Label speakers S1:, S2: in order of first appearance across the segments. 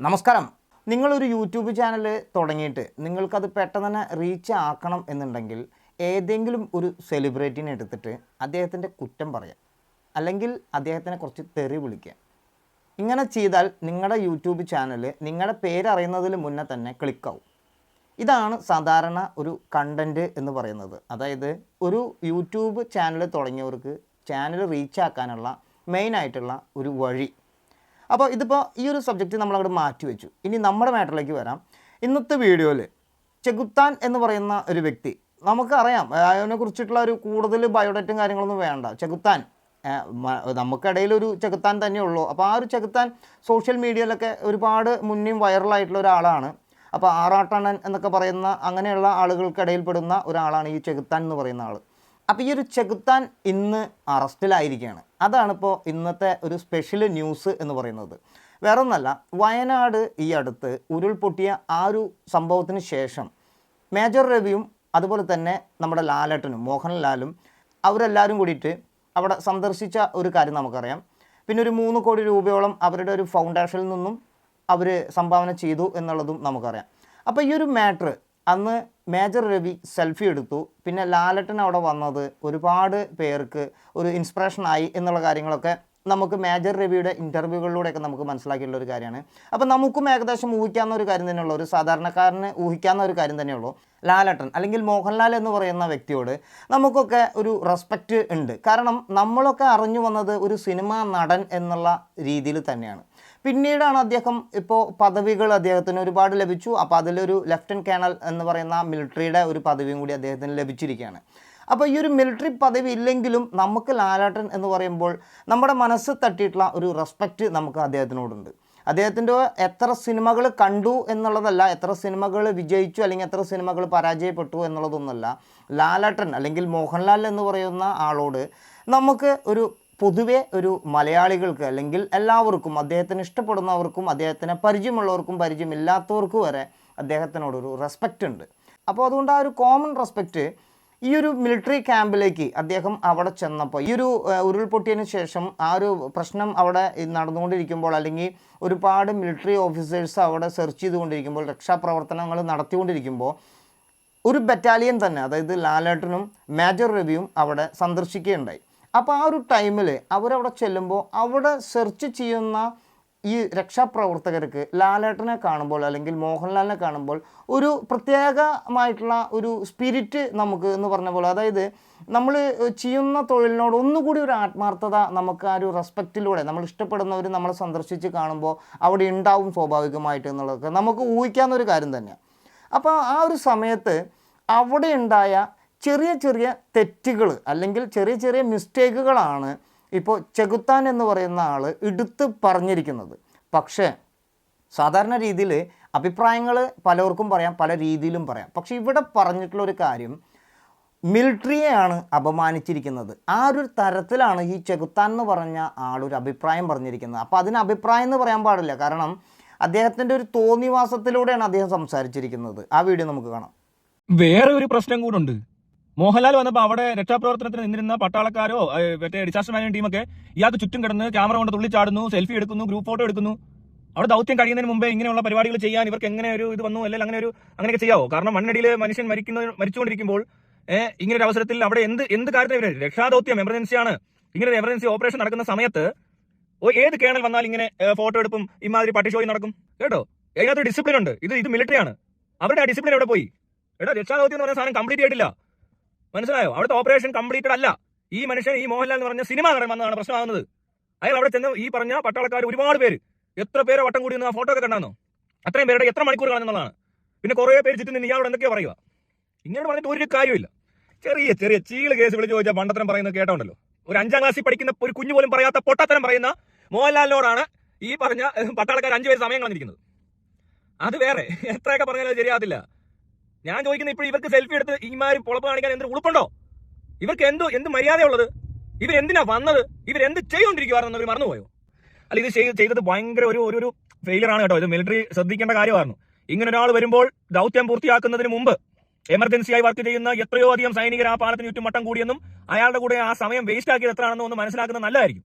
S1: നമസ്കാരം. നിങ്ങളൊരു YouTube channel തുടങ്ങിയിട്ട് നിങ്ങൾക്കത് പെട്ടെന്ന് തന്നെ റീച്ച് ആക്കണം എന്നുണ്ടെങ്കിൽ ഏതെങ്കിലും ഒരു സെലിബ്രിറ്റിനെ എടുത്തിട്ട് അദ്ദേഹത്തിന്റെ കുറ്റം പറയാം. അല്ലെങ്കിൽ അദ്ദേഹത്തിനെ കുറച്ച് തെറി വിളിക്കുക ഇങ്ങനെ ചെയ്താൽ നിങ്ങളുടെ യൂട്യൂബ് ചാനൽ നിങ്ങളുടെ പേരറിയുന്നതിന് മുന്നേ തന്നെ ക്ലിക്കാവും ഇതാണ് സാധാരണ ഒരു കണ്ടന്റ് എന്ന് പറയുന്നത്. അതായത് ഒരു യൂട്യൂബ് ചാനൽ തുടങ്ങിയവർക്ക് ചാനൽ റീച്ച് ആക്കാനുള്ള മെയിനായിട്ടുള്ള ഒരു വഴി. അപ്പോൾ ഇതിപ്പോൾ ഈ ഒരു സബ്ജക്റ്റ് നമ്മളവിടെ മാറ്റി വെച്ചു. ഇനി നമ്മുടെ മാറ്ററിലേക്ക് വരാം. ഇന്നത്തെ വീഡിയോയിൽ ചെകുത്താൻ എന്ന് പറയുന്ന ഒരു വ്യക്തി നമുക്കറിയാം അതിനെ കുറിച്ചിട്ടുള്ള ഒരു കൂടുതൽ ബയോഡേറ്റും കാര്യങ്ങളൊന്നും വേണ്ട. ചെകുത്താൻ നമുക്കിടയിൽ ഒരു ചെകുത്താൻ തന്നെ ഉള്ളൂ. അപ്പോൾ ആ ഒരു ചെകുത്താൻ സോഷ്യൽ മീഡിയയിലൊക്കെ ഒരുപാട് മുന്നേയും വൈറലായിട്ടുള്ള ഒരാളാണ്. അപ്പോൾ ആറാട്ടണൻ എന്നൊക്കെ പറയുന്ന അങ്ങനെയുള്ള ആളുകൾക്കിടയിൽപ്പെടുന്ന ഒരാളാണ് ഈ ചെകുത്താൻ എന്ന് പറയുന്ന ആൾ അപ്പോൾ ഈ ഒരു ചെകുത്താൻ ഇന്ന് അറസ്റ്റിലായിരിക്കുകയാണ്. അതാണ് ഇപ്പോൾ ഇന്നത്തെ ഒരു സ്പെഷ്യൽ ന്യൂസ് എന്ന് പറയുന്നത്. വേറൊന്നല്ല വയനാട് ഈ അടുത്ത് ഉരുൾപൊട്ടിയ ആ ഒരു സംഭവത്തിന് ശേഷം മേജർ രവിയും അതുപോലെ തന്നെ നമ്മുടെ ലാലേട്ടനും മോഹൻലാലും അവരെല്ലാവരും കൂടിയിട്ട് അവിടെ സന്ദർശിച്ച ഒരു കാര്യം നമുക്കറിയാം. പിന്നെ ഒരു മൂന്ന് കോടി രൂപയോളം അവരുടെ ഒരു ഫൗണ്ടേഷനിൽ നിന്നും അവർ സംഭാവന ചെയ്തു എന്നുള്ളതും നമുക്കറിയാം. അപ്പോൾ ഈ ഒരു മാറ്റർ അന്ന് മേജർ രവി സെൽഫി എടുത്തു. പിന്നെ ലാലട്ടൻ അവിടെ വന്നത് ഒരുപാട് പേർക്ക് ഒരു ഇൻസ്പിറേഷൻ ആയി എന്നുള്ള കാര്യങ്ങളൊക്കെ നമുക്ക് മേജർ റിവ്യൂയുടെ ഇന്റർവ്യൂകളിലൂടെയൊക്കെ നമുക്ക് മനസ്സിലാക്കിയിട്ടുള്ള ഒരു കാര്യമാണ്. അപ്പോൾ നമുക്കും ഏകദേശം ഊഹിക്കാവുന്ന ഒരു കാര്യം തന്നെയുള്ളൂ. ഒരു സാധാരണക്കാരന് ഊഹിക്കാവുന്ന ഒരു കാര്യം തന്നെയുള്ളൂ. ലാലട്ടൻ അല്ലെങ്കിൽ മോഹൻലാൽ എന്ന് പറയുന്ന വ്യക്തിയോട് നമുക്കൊക്കെ ഒരു റെസ്പെക്റ്റ് ഉണ്ട്. കാരണം നമ്മളൊക്കെ അറിഞ്ഞു വന്നത് ഒരു സിനിമാ നടൻ എന്നുള്ള രീതിയിൽ തന്നെയാണ്. പിന്നീടാണ് അദ്ദേഹം ഇപ്പോൾ പദവികൾ അദ്ദേഹത്തിന് ഒരുപാട് ലഭിച്ചു. അപ്പോൾ അതിലൊരു ലെഫ്റ്റനന്റ് കേണൽ എന്ന് പറയുന്ന മിലിറ്ററിയുടെ ഒരു പദവിയും കൂടി അദ്ദേഹത്തിന് ലഭിച്ചിരിക്കുകയാണ്. അപ്പോൾ ഈ ഒരു മിലിറ്ററി പദവി ഇല്ലെങ്കിലും നമുക്ക് ലാലാട്ടൻ എന്ന് പറയുമ്പോൾ നമ്മുടെ മനസ്സ് തട്ടിയിട്ടുള്ള ഒരു റെസ്പെക്റ്റ് നമുക്ക് അദ്ദേഹത്തിനോടുണ്ട്. അദ്ദേഹത്തിന്റെ എത്ര സിനിമകൾ കണ്ടു എന്നുള്ളതല്ല എത്ര സിനിമകൾ വിജയിച്ചു അല്ലെങ്കിൽ എത്ര സിനിമകൾ പരാജയപ്പെട്ടു എന്നുള്ളതൊന്നുമല്ല. ലാലാട്ടൻ അല്ലെങ്കിൽ മോഹൻലാൽ എന്ന് പറയുന്ന ആളോട് നമുക്ക് ഒരു പൊതുവേ ഒരു മലയാളികൾക്ക് അല്ലെങ്കിൽ എല്ലാവർക്കും അദ്ദേഹത്തിന് ഇഷ്ടപ്പെടുന്നവർക്കും അദ്ദേഹത്തിനെ പരിചയമുള്ളവർക്കും പരിചയമില്ലാത്തവർക്കും വരെ അദ്ദേഹത്തിനോടൊരു റെസ്പെക്റ്റ് ഉണ്ട്. അപ്പോൾ അതുകൊണ്ട് ആ ഒരു കോമൺ റെസ്പെക്റ്റ് ഈ ഒരു മിലിറ്ററി ക്യാമ്പിലേക്ക് അദ്ദേഹം അവിടെ ചെന്നപ്പോൾ ഈ ഒരു ഉരുൾപൊട്ടിയതിന് ശേഷം ആ ഒരു പ്രശ്നം അവിടെ നടന്നുകൊണ്ടിരിക്കുമ്പോൾ അല്ലെങ്കിൽ ഒരുപാട് മിലിറ്ററി ഓഫീസേഴ്സ് അവിടെ സെർച്ച് ചെയ്തുകൊണ്ടിരിക്കുമ്പോൾ രക്ഷാപ്രവർത്തനങ്ങൾ നടത്തിക്കൊണ്ടിരിക്കുമ്പോൾ ഒരു ബറ്റാലിയൻ തന്നെ അതായത് ലാലേട്ടനും മേജർ രവിയും അവിടെ സന്ദർശിക്കുകയുണ്ടായി. അപ്പോൾ ആ ഒരു ടൈമിൽ അവരവിടെ ചെല്ലുമ്പോൾ അവിടെ സെർച്ച് ചെയ്യുന്ന ഈ രക്ഷാപ്രവർത്തകർക്ക് ലാലേട്ടനെ കാണുമ്പോൾ അല്ലെങ്കിൽ മോഹൻലാലിനെ കാണുമ്പോൾ ഒരു പ്രത്യേകമായിട്ടുള്ള ഒരു സ്പിരിറ്റ് നമുക്ക് എന്ന് പറഞ്ഞ പോലെ അതായത് നമ്മൾ ചെയ്യുന്ന തൊഴിലിനോട് ഒന്നുകൂടി ഒരു ആത്മാർത്ഥത നമുക്ക് ആ ഒരു റെസ്പെക്റ്റിലൂടെ നമ്മൾ ഇഷ്ടപ്പെടുന്നവർ നമ്മളെ സന്ദർശിച്ച് കാണുമ്പോൾ അവിടെ ഉണ്ടാവും സ്വാഭാവികമായിട്ട് എന്നുള്ളതൊക്കെ നമുക്ക് ഊഹിക്കാവുന്ന ഒരു കാര്യം തന്നെയാണ് അപ്പോൾ ആ ഒരു സമയത്ത് അവിടെ ഉണ്ടായ ചെറിയ ചെറിയ തെറ്റുകൾ അല്ലെങ്കിൽ ചെറിയ ചെറിയ മിസ്റ്റേക്കുകളാണ് ഇപ്പോൾ ചെകുത്താൻ എന്ന് പറയുന്ന ആൾ എടുത്ത് പറഞ്ഞിരിക്കുന്നത്. പക്ഷേ സാധാരണ രീതിയിൽ അഭിപ്രായങ്ങൾ പലർക്കും പറയാം പല രീതിയിലും പറയാം. പക്ഷേ ഇവിടെ പറഞ്ഞിട്ടുള്ള ഒരു കാര്യം മിലിറ്ററിയെയാണ് അപമാനിച്ചിരിക്കുന്നത്. ആ ഒരു തരത്തിലാണ് ഈ ചെകുത്താൻ എന്ന് പറഞ്ഞ ആളൊരു അഭിപ്രായം പറഞ്ഞിരിക്കുന്നത്. അപ്പോൾ അതിന് അഭിപ്രായം എന്ന് പറയാൻ പാടില്ല. കാരണം അദ്ദേഹത്തിന്റെ ഒരു തോന്നിവാസത്തിലൂടെയാണ് അദ്ദേഹം സംസാരിച്ചിരിക്കുന്നത്. ആ വീഡിയോ നമുക്ക് കാണാം.
S2: വേറെ ഒരു പ്രശ്നം കൂടുണ്ട് മോഹൻലാൽ വന്നപ്പോ അവിടെ രക്ഷാപ്രവർത്തനത്തിന് നിന്നിരുന്ന പട്ടാളക്കാരോ മറ്റേ ഡിസാസ്റ്റർ മാനേജ്മെന്റ് ടീമൊക്കെ ഇയാൾക്ക് ചുറ്റും കിടന്ന് ക്യാമറ കൊണ്ട് തുള്ളിച്ചാടുന്നു സെൽഫി എടുക്കുന്നു ഗ്രൂപ്പ് ഫോട്ടോ എടുക്കുന്നു. അവിടെ ദൗത്യം കഴിയുന്നതിന് മുമ്പേ ഇങ്ങനെയുള്ള പരിപാടികൾ ചെയ്യാൻ ഇവർക്ക് എങ്ങനെ ഒരു ഇത് വന്നു? അല്ലെങ്കിൽ അങ്ങനെ ഒരു അങ്ങനെയൊക്കെ ചെയ്യാവോ? കാരണം മണ്ണടിയിൽ മനുഷ്യൻ മരിക്കുന്ന മരിച്ചുകൊണ്ടിരിക്കുമ്പോൾ ഇങ്ങനെ ഒരു അവസരത്തിൽ അവിടെ എന്ത് എന്ത് കാര്യത്തിന് ഇവർ രക്ഷാദൗത്യം എമർജൻസി ആണ്. ഇങ്ങനെ ഒരു എമർജൻസി ഓപ്പറേഷൻ നടക്കുന്ന സമയത്ത് ഏത് കേണൽ വന്നാൽ ഇങ്ങനെ ഫോട്ടോ എടുപ്പും ഇമാതിരി പട്ടിഷോയും നടക്കും. കേട്ടോ? അതിനകത്ത് ഡിസിപ്ലിൻ ഉണ്ട്. ഇത് ഇത് മിലിറ്ററി ആണ്. അവരുടെ ആ ഡിസിപ്ലിൻ എവിടെ പോയി? എടാ രക്ഷാദൗത്യം എന്ന് പറഞ്ഞ സാധനം കംപ്ലീറ്റ് ചെയ്തിട്ടില്ല മനസ്സിലായോ? അവിടുത്തെ ഓപ്പറേഷൻ കംപ്ലീറ്റഡ് അല്ല. ഈ മനുഷ്യൻ ഈ മോഹൻലാൽ എന്ന് പറഞ്ഞ സിനിമ നടൻ വന്നതാണ് പ്രശ്നമാകുന്നത്. അയാൾ അവിടെ ചെന്ന് ഈ പറഞ്ഞ പട്ടാളക്കാർ ഒരുപാട് പേര് എത്ര പേരെ വട്ടം കൂടി നിന്ന് ആ ഫോട്ടോ ഒക്കെ കണ്ടാണോ അത്രയും പേരുടെ എത്ര മണിക്കൂർ കാണുന്നതാണ് പിന്നെ കുറേ പേര് ചുറ്റും നിന്ന് ഇയാളോട് എന്തൊക്കെയാ പറയുക? ഇങ്ങനെ പറഞ്ഞിട്ട് ഒരു കാര്യമില്ല ചെറിയ ചെറിയ ചീൾ കേസ് വിളിച്ച് ചോദിച്ചാൽ പണ്ടത്തരം പറയുന്നത് കേട്ടോണ്ടല്ലോ. ഒരു അഞ്ചാം ക്ലാസ്സിൽ പഠിക്കുന്ന ഒരു കുഞ്ഞു പോലും പറയാത്ത പൊട്ടത്തരം പറയുന്ന മോഹൻലാലിനോടാണ് ഈ പറഞ്ഞ പട്ടാളക്കാർ അഞ്ചു പേര് സമയം കളഞ്ഞിരിക്കുന്നത്. അത് വേറെ. എത്രയൊക്കെ പറഞ്ഞാലും ശരിയാകത്തില്ല. ഞാൻ ചോദിക്കുന്നത് ഇപ്പോൾ ഇവർക്ക് സെൽഫി എടുത്ത് ഇമാര് പൊളപ്പ് കാണിക്കാൻ എന്തൊരു ഉളുപ്പുണ്ടോ? ഇവർക്ക് എന്തോ എന്ത് മര്യാദയുള്ളത്? ഇവരെന്തിനാ വന്നത്? ഇവരെന്ത് ചെയ്തുകൊണ്ടിരിക്കുവായിരുന്നു അവർ മറന്നുപോയോ? അല്ല ഇത് ചെയ്തത് ഭയങ്കര ഒരു ഒരു ഒരു ഫെയിലിയർ ആണ് കേട്ടോ ഇത്. മിലിറ്ററി ശ്രദ്ധിക്കേണ്ട കാര്യമായിരുന്നു. ഇങ്ങനെ ഒരാൾ വരുമ്പോൾ ദൗത്യം പൂർത്തിയാക്കുന്നതിന് മുമ്പ് എമർജൻസിയായി വർക്ക് ചെയ്യുന്ന എത്രയോ അധികം സൈനികർ ആ പാലത്തിന് ചുറ്റും മട്ടം കൂടിയെന്നും അയാളുടെ കൂടെ ആ സമയം വേസ്റ്റ് ആക്കിയത് എത്രയാണെന്നും ഒന്ന് മനസ്സിലാക്കുന്നത് നല്ലതായിരിക്കും.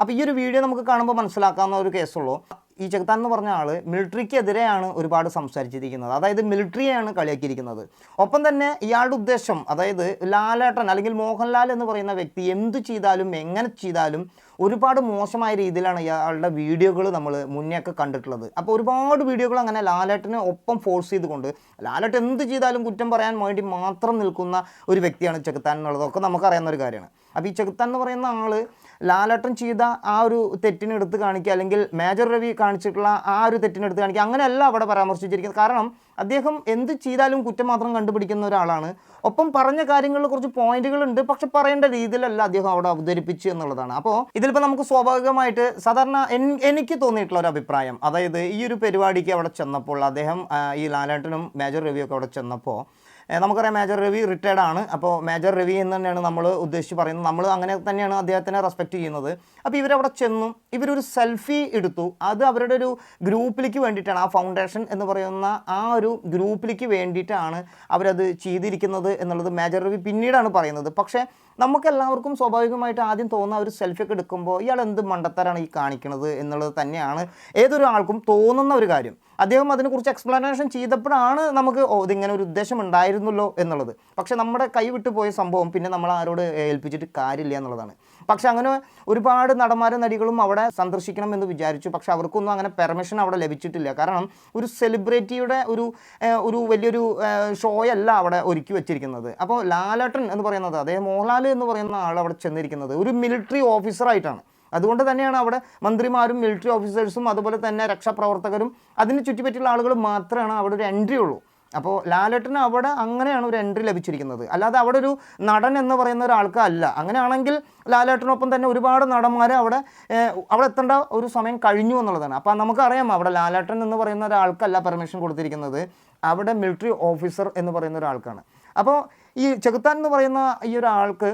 S1: അപ്പോൾ ഈ ഒരു വീഡിയോ നമുക്ക് കാണുമ്പോൾ മനസ്സിലാക്കാവുന്ന ഒരു കേസുള്ളൂ ഈ ചെകുത്താൻ എന്ന് പറഞ്ഞ ആൾ മിലിറ്ററിക്കെതിരെയാണ് ഒരുപാട് സംസാരിച്ചിരിക്കുന്നത്. അതായത് മിലിറ്ററിയാണ് കളിയാക്കിയിരിക്കുന്നത്. ഒപ്പം തന്നെ ഇയാളുടെ ഉദ്ദേശം അതായത് ലാലേട്ടൻ അല്ലെങ്കിൽ മോഹൻലാൽ എന്ന് പറയുന്ന വ്യക്തി എന്തു ചെയ്താലും എങ്ങനെ ചെയ്താലും ഒരുപാട് മോശമായ രീതിയിലാണ് ഇയാളുടെ വീഡിയോകൾ നമ്മൾ മുന്നേ ഒക്കെ കണ്ടിട്ടുള്ളത്. അപ്പോൾ ഒരുപാട് വീഡിയോകൾ അങ്ങനെ ലാലേട്ടനെ ഒപ്പം ഫോഴ്സ് ചെയ്തുകൊണ്ട് ലാലേട്ടൻ എന്ത് ചെയ്താലും കുറ്റം പറയാൻ വേണ്ടി മാത്രം നിൽക്കുന്ന ഒരു വ്യക്തിയാണ് ചെകുത്താൻ എന്നുള്ളതൊക്കെ നമുക്കറിയാവുന്ന ഒരു കാര്യമാണ്. അപ്പോൾ ഈ ചെകുത്താൻ എന്ന് പറയുന്ന ആൾ ലാലേട്ടൻ ചെയ്ത ആ ഒരു തെറ്റിനെ എടുത്ത് കാണിക്കുക അല്ലെങ്കിൽ മേജർ രവി കാണിച്ചിട്ടുള്ള ആ ഒരു തെറ്റിനെടുത്ത് കാണിക്കുക അങ്ങനെയല്ല അവിടെ പരാമർശിച്ചിരിക്കുന്നത്. കാരണം അദ്ദേഹം എന്ത് ചെയ്താലും കുറ്റം മാത്രം കണ്ടുപിടിക്കുന്ന ഒരാളാണ്. ഒപ്പം പറഞ്ഞ കാര്യങ്ങളിൽ കുറച്ച് പോയിന്റുകൾ ഉണ്ട് പക്ഷെ പറയേണ്ട രീതിയിലല്ല അദ്ദേഹം അവിടെ അവതരിപ്പിച്ചു എന്നുള്ളതാണ്. അപ്പോൾ ഇതിലിപ്പോൾ നമുക്ക് സ്വാഭാവികമായിട്ട് സാധാരണ എനിക്ക് തോന്നിയിട്ടുള്ള ഒരു അഭിപ്രായം. അതായത് ഈ ഒരു പരിപാടിക്ക് അവിടെ ചെന്നപ്പോൾ അദ്ദേഹം ഈ ലാലേട്ടനും മേജർ രവിയൊക്കെ അവിടെ ചെന്നപ്പോൾ നമുക്കറിയാം മേജർ രവി റിട്ടയർഡ് ആണ്. അപ്പോൾ മേജർ രവി എന്ന് തന്നെയാണ് നമ്മൾ ഉദ്ദേശിച്ച് പറയുന്നത്. നമ്മൾ അങ്ങനെ തന്നെയാണ് അദ്ദേഹത്തിനെ റെസ്പെക്റ്റ് ചെയ്യുന്നത്. അപ്പോൾ ഇവരവിടെ ചെന്നു. ഇവരൊരു സെൽഫി എടുത്തു. അത് അവരുടെ ഒരു ഗ്രൂപ്പിലേക്ക് വേണ്ടിയിട്ടാണ്. ആ ഫൗണ്ടേഷൻ എന്ന് പറയുന്ന ആ ഒരു ഗ്രൂപ്പിലേക്ക് വേണ്ടിയിട്ടാണ് അവരത് ചെയ്തിരിക്കുന്നത് എന്നുള്ളത് മേജർ രവി പിന്നീടാണ് പറയുന്നത്. പക്ഷേ നമുക്കെല്ലാവർക്കും സ്വാഭാവികമായിട്ട് ആദ്യം തോന്നുന്ന ഒരു സെൽഫി ഒക്കെ എടുക്കുമ്പോൾ ഇയാൾ എന്ത് മണ്ടത്തരാണ് ഈ കാണിക്കുന്നത് എന്നുള്ളത് തന്നെയാണ് ഏതൊരു ആൾക്കും തോന്നുന്ന ഒരു കാര്യം. അദ്ദേഹം അതിനെക്കുറിച്ച് എക്സ്പ്ലനേഷൻ ചെയ്തപ്പോഴാണ് നമുക്ക് ഓ ഇതിങ്ങനെ ഒരു ഉദ്ദേശം ഉണ്ടായിരുന്നല്ലോ എന്നുള്ളത്. പക്ഷെ നമ്മുടെ കൈ വിട്ടുപോയ സംഭവം പിന്നെ നമ്മൾ ആരോട് ഏൽപ്പിച്ചിട്ട് കാര്യമില്ല എന്നുള്ളതാണ്. പക്ഷെ അങ്ങനെ ഒരുപാട് നടന്മാരും നടികളും അവിടെ സന്ദർശിക്കണം എന്ന് വിചാരിച്ചു. പക്ഷെ അവർക്കൊന്നും അങ്ങനെ പെർമിഷൻ അവിടെ ലഭിച്ചിട്ടില്ല. കാരണം ഒരു സെലിബ്രിറ്റിയുടെ ഒരു ഒരു വലിയൊരു ഷോയല്ല അവിടെ ഒരുക്കി വെച്ചിരിക്കുന്നത്. അപ്പോൾ ലാലേട്ടൻ എന്ന് പറയുന്നത് അതേ മോഹൻലാൽ എന്ന് പറയുന്ന ആൾ അവിടെ ചെന്നിരിക്കുന്നത്. ഒരു മിലിറ്ററി ഓഫീസറായിട്ടാണ് അതുകൊണ്ട് തന്നെയാണ് അവിടെ മന്ത്രിമാരും മിലിറ്ററി ഓഫീസേഴ്സും അതുപോലെ തന്നെ രക്ഷാപ്രവർത്തകരും അതിന് ചുറ്റിപ്പറ്റിയുള്ള ആളുകൾ മാത്രമാണ് അവിടെ ഒരു എൻട്രി ഉള്ളൂ. അപ്പോൾ ലാലേട്ടന് അവിടെ അങ്ങനെയാണ് ഒരു എൻട്രി ലഭിച്ചിരിക്കുന്നത്. അല്ലാതെ അവിടെ ഒരു നടൻ എന്ന് പറയുന്ന ഒരാൾക്കല്ല അങ്ങനെയാണെങ്കിൽ ലാലേട്ടനൊപ്പം തന്നെ ഒരുപാട് നടന്മാർ അവിടെ അവിടെ എത്തേണ്ട ഒരു സമയം കഴിഞ്ഞു എന്നുള്ളതാണ്. അപ്പോൾ നമുക്കറിയാം അവിടെ ലാലേട്ടൻ എന്ന് പറയുന്ന ഒരാൾക്കല്ല പെർമിഷൻ കൊടുത്തിരിക്കുന്നത്. അവിടെ മിലിറ്ററി ഓഫീസർ എന്ന് പറയുന്ന ഒരാൾക്കാണ്. അപ്പോൾ ഈ ചെകുത്താൻ എന്ന് പറയുന്ന ഈ ഒരാൾക്ക്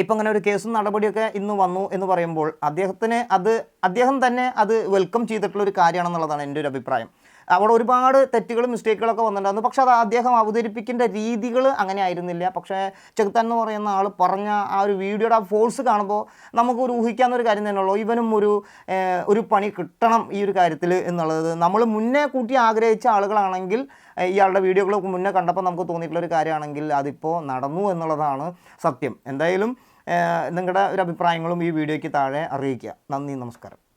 S1: ഇപ്പം അങ്ങനെ ഒരു കേസും നടപടിയൊക്കെ ഇന്ന് വന്നു എന്ന് പറയുമ്പോൾ അദ്ദേഹത്തിന് അത് അദ്ദേഹം തന്നെ അത് വെൽക്കം ചെയ്തിട്ടുള്ള ഒരു കാര്യമാണെന്നുള്ളതാണ് എന്റെ ഒരു അഭിപ്രായം. അവിടെ ഒരുപാട് തെറ്റുകളും മിസ്റ്റേക്കുകളൊക്കെ വന്നിട്ടുണ്ടായിരുന്നു. പക്ഷേ അത് അദ്ദേഹം അവതരിപ്പിക്കേണ്ട രീതികൾ അങ്ങനെ ആയിരുന്നില്ല. പക്ഷേ ചെകുത്താൻ എന്ന് പറയുന്ന ആൾ പറഞ്ഞ ആ ഒരു വീഡിയോയുടെ ആ ഫോഴ്സ് കാണുമ്പോൾ നമുക്ക് ഒരു ഊഹിക്കാവുന്ന ഒരു കാര്യം തന്നെയുള്ളൂ. ഇവനും ഒരു ഒരു പണി കിട്ടണം ഈ ഒരു കാര്യത്തിൽ എന്നുള്ളത്. നമ്മൾ മുന്നേ കൂട്ടി ആഗ്രഹിച്ച ആളുകളാണെങ്കിൽ ഇയാളുടെ വീഡിയോകളൊക്കെ മുന്നേ കണ്ടപ്പോൾ നമുക്ക് തോന്നിയിട്ടുള്ള ഒരു കാര്യമാണെങ്കിൽ അതിപ്പോൾ നടന്നു എന്നുള്ളതാണ് സത്യം. എന്തായാലും നിങ്ങളുടെ ഒരു അഭിപ്രായങ്ങളും ഈ വീഡിയോയ്ക്ക് താഴെ അറിയിക്കുക. നന്ദി നമസ്കാരം.